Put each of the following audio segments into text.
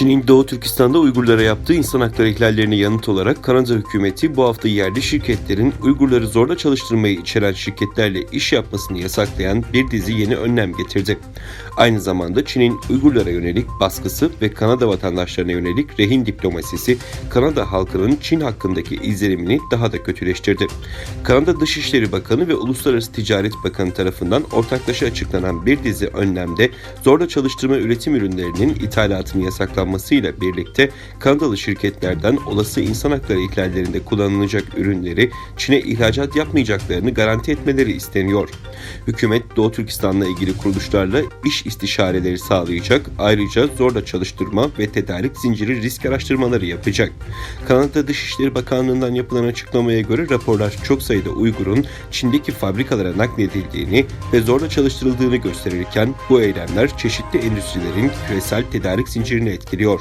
Çin'in Doğu Türkistan'da Uygurlara yaptığı insan hakları ihlallerine yanıt olarak Kanada hükümeti bu hafta yerli şirketlerin Uygurları zorla çalıştırmayı içeren şirketlerle iş yapmasını yasaklayan bir dizi yeni önlem getirdi. Aynı zamanda Çin'in Uygurlara yönelik baskısı ve Kanada vatandaşlarına yönelik rehin diplomasisi Kanada halkının Çin hakkındaki izlenimini daha da kötüleştirdi. Kanada Dışişleri Bakanı ve Uluslararası Ticaret Bakanı tarafından ortaklaşa açıklanan bir dizi önlemde zorla çalıştırma üretim ürünlerinin ithalatını yasaklanmasıyla birlikte Kanadalı şirketlerden olası insan hakları ihlallerinde kullanılacak ürünleri Çin'e ihracat yapmayacaklarını garanti etmeleri isteniyor. Hükümet Doğu Türkistan'la ilgili kuruluşlarla iş istişareleri sağlayacak, ayrıca zorla çalıştırma ve tedarik zinciri risk araştırmaları yapacak. Kanada Dışişleri Bakanlığı'ndan yapılan açıklamaya göre raporlar çok sayıda Uygur'un Çin'deki fabrikalara nakledildiğini ve zorla çalıştırıldığını gösterirken bu eylemler çeşitli endüstrilerin küresel tedarik zincirini etkiliyor.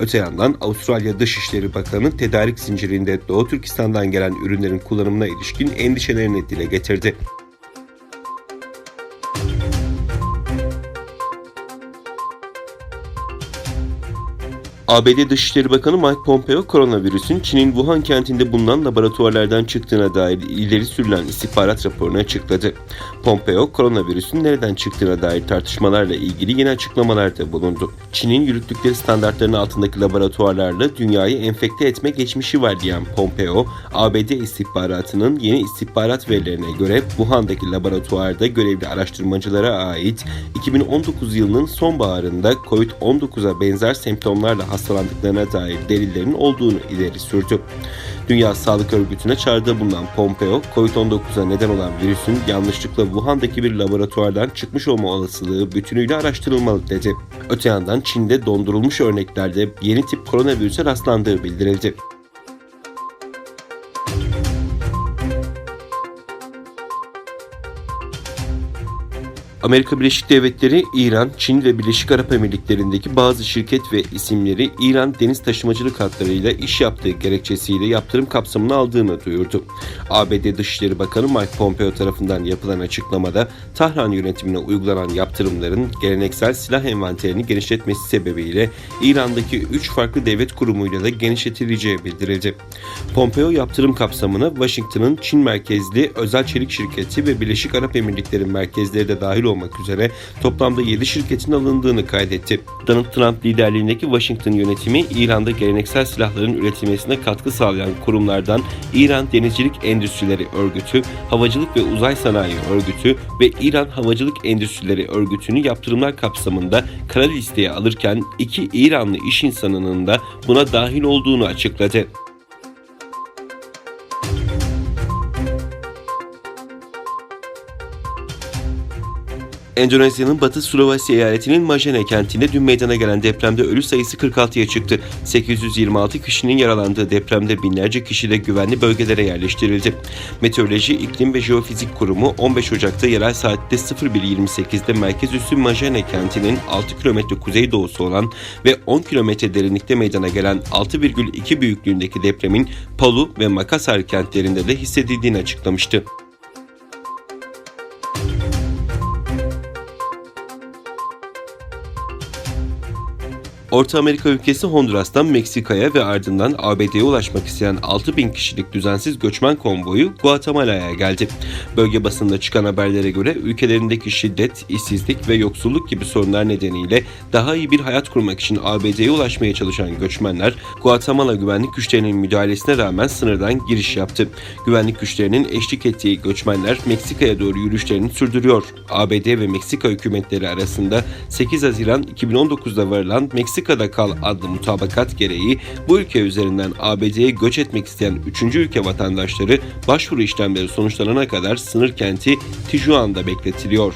Öte yandan Avustralya Dışişleri Bakanı tedarik zincirinde Doğu Türkistan'dan gelen ürünlerin kullanımına ilişkin endişelerini dile getirdi. ABD Dışişleri Bakanı Mike Pompeo, koronavirüsün Çin'in Wuhan kentinde bulunan laboratuvarlardan çıktığına dair ileri sürülen istihbarat raporunu açıkladı. Pompeo, koronavirüsün nereden çıktığına dair tartışmalarla ilgili yeni açıklamalarda bulundu. Çin'in yürüttükleri standartların altındaki laboratuvarlarla dünyayı enfekte etme geçmişi var diyen Pompeo, ABD istihbaratının yeni istihbarat verilerine göre Wuhan'daki laboratuvarda görevli araştırmacılara ait 2019 yılının sonbaharında COVID-19'a benzer semptomlarla hastalandıklarına dair delillerin olduğunu ileri sürdü. Dünya Sağlık Örgütü'ne çağrıda bulunan Pompeo, COVID-19'a neden olan virüsün yanlışlıkla Wuhan'daki bir laboratuvardan çıkmış olma olasılığı bütünüyle araştırılmalı dedi. Öte yandan Çin'de dondurulmuş örneklerde yeni tip koronavirüse rastlandığı bildirildi. Amerika Birleşik Devletleri, İran, Çin ve Birleşik Arap Emirlikleri'ndeki bazı şirket ve isimleri İran deniz taşımacılık hatlarıyla iş yaptığı gerekçesiyle yaptırım kapsamına aldığını duyurdu. ABD Dışişleri Bakanı Mike Pompeo tarafından yapılan açıklamada Tahran yönetimine uygulanan yaptırımların geleneksel silah envanterini genişletmesi sebebiyle İran'daki 3 farklı devlet kurumuyla da genişletileceği bildirildi. Pompeo yaptırım kapsamına Washington'ın Çin merkezli özel çelik şirketi ve Birleşik Arap Emirlikleri merkezleri de dahil olmak üzere toplamda 7 şirketin alındığını kaydetti. Donald Trump liderliğindeki Washington yönetimi İran'da geleneksel silahların üretilmesine katkı sağlayan kurumlardan İran Denizcilik Endüstrileri Örgütü, Havacılık ve Uzay Sanayi Örgütü ve İran Havacılık Endüstrileri Örgütü'nü yaptırımlar kapsamında kara listeye alırken iki İranlı iş insanının da buna dahil olduğunu açıkladı. Endonezya'nın Batı Sulawesi eyaletinin Majene kentinde dün meydana gelen depremde ölü sayısı 46'ya çıktı. 826 kişinin yaralandığı depremde binlerce kişi de güvenli bölgelere yerleştirildi. Meteoroloji, İklim ve Jeofizik Kurumu 15 Ocak'ta yerel saatte 01.28'de merkez üssü Majene kentinin 6 kilometre kuzeydoğusu olan ve 10 kilometre derinlikte meydana gelen 6,2 büyüklüğündeki depremin Palu ve Makassar kentlerinde de hissedildiğini açıklamıştı. Orta Amerika ülkesi Honduras'tan Meksika'ya ve ardından ABD'ye ulaşmak isteyen 6000 kişilik düzensiz göçmen konvoyu Guatemala'ya geldi. Bölge basında çıkan haberlere göre ülkelerindeki şiddet, işsizlik ve yoksulluk gibi sorunlar nedeniyle daha iyi bir hayat kurmak için ABD'ye ulaşmaya çalışan göçmenler Guatemala güvenlik güçlerinin müdahalesine rağmen sınırdan giriş yaptı. Güvenlik güçlerinin eşlik ettiği göçmenler Meksika'ya doğru yürüyüşlerini sürdürüyor. ABD ve Meksika hükümetleri arasında 8 Haziran 2019'da varılan Meksika Meksika'da kal adlı mutabakat gereği bu ülke üzerinden ABD'ye göç etmek isteyen 3. ülke vatandaşları başvuru işlemleri sonuçlanana kadar sınır kenti Tijuan'da bekletiliyor.